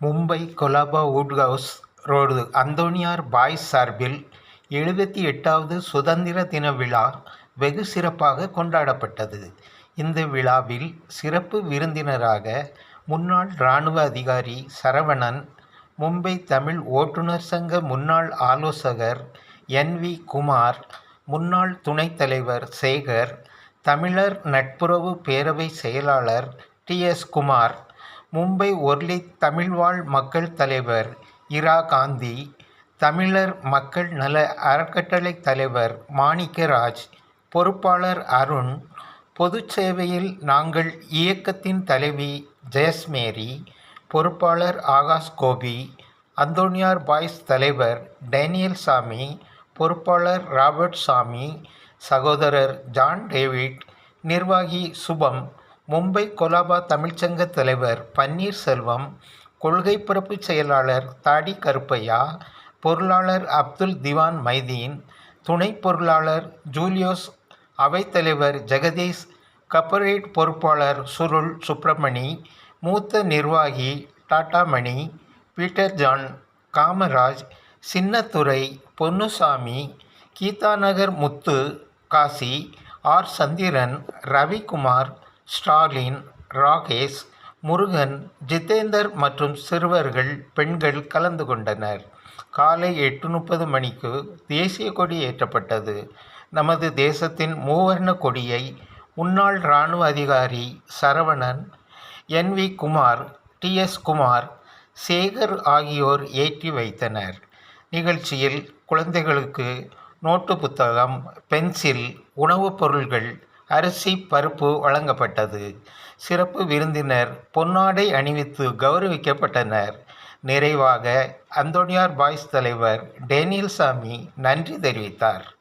Mumbai Colaba Woodhouse road அந்தோனியார் boys சார்பில் எழுபத்தி எட்டாவது சுதந்திர தின விழா வெகு சிறப்பாக கொண்டாடப்பட்டது. இந்த விழாவில் சிறப்பு விருந்தினராக முன்னாள் ராணுவ அதிகாரி சரவணன், மும்பை தமிழ் ஓட்டுநர் சங்க முன்னாள் ஆலோசகர் என். வி. குமார், முன்னாள் துணைத் தலைவர் சேகர், தமிழர் நட்புறவு பேரவை செயலாளர் டி. எஸ். குமார், மும்பை ஒர்லி தமிழ்வாழ் மக்கள் தலைவர் இரா காந்தி, தமிழர் மக்கள் நல அறக்கட்டளை தலைவர் மாணிக்கராஜ், பொறுப்பாளர் அருண், பொது சேவையில் நாங்கள் இயக்கத்தின் தலைவி ஜெயஸ்மேரி, பொறுப்பாளர் ஆகாஷ் கோபி அந்தோனியார் பாய்ஸ் தலைவர் டேனியல்சாமி, பொறுப்பாளர் ராபர்ட் சாமி சகோதரர் ஜான் டேவிட், நிர்வாகி சுபம், மும்பை கொலாபா தமிழ்ச்சங்க தலைவர் பன்னீர்செல்வம், கொள்கை பரப்பு செயலாளர் தாடி கருப்பையா, பொருளாளர் அப்துல் திவான் மைதீன், துணை பொருளாளர் ஜூலியோஸ், அவைத்தலைவர் ஜெகதீஷ், கப்பரேட் பொறுப்பாளர் சுருள் சுப்பிரமணி மூத்த நிர்வாகி Tatamani, Peter John, Kamaraj, Chinnathurai Ponnusamy, Geethanagar Muthu, Kasi, R. Chandran, Ravikumar, Stalin, Rakesh, Murugan, Jitender மற்றும் சிறுவர்கள், பெண்கள் கலந்து கொண்டனர். காலை எட்டு முப்பது மணிக்கு தேசிய கொடி ஏற்றப்பட்டது. நமது தேசத்தின் மூவர்ண கொடியை முன்னாள் ராணுவ அதிகாரி Saravanan, N. V. Kumar, D. S. Kumar, Sekar ஆகியோர் ஏற்றி வைத்தனர். நிகழ்ச்சியில் குழந்தைகளுக்கு நோட்டு புத்தகம், பென்சில், உணவுப் பொருள்கள் அரிசி, பருப்பு வழங்கப்பட்டது. சிறப்பு விருந்தினர் பொன்னாடை அணிவித்து கௌரவிக்கப்பட்டனர் நிறைவாக அந்தோனியார் பாய்ஸ் தலைவர் டேனியல்சாமி நன்றி தெரிவித்தார்.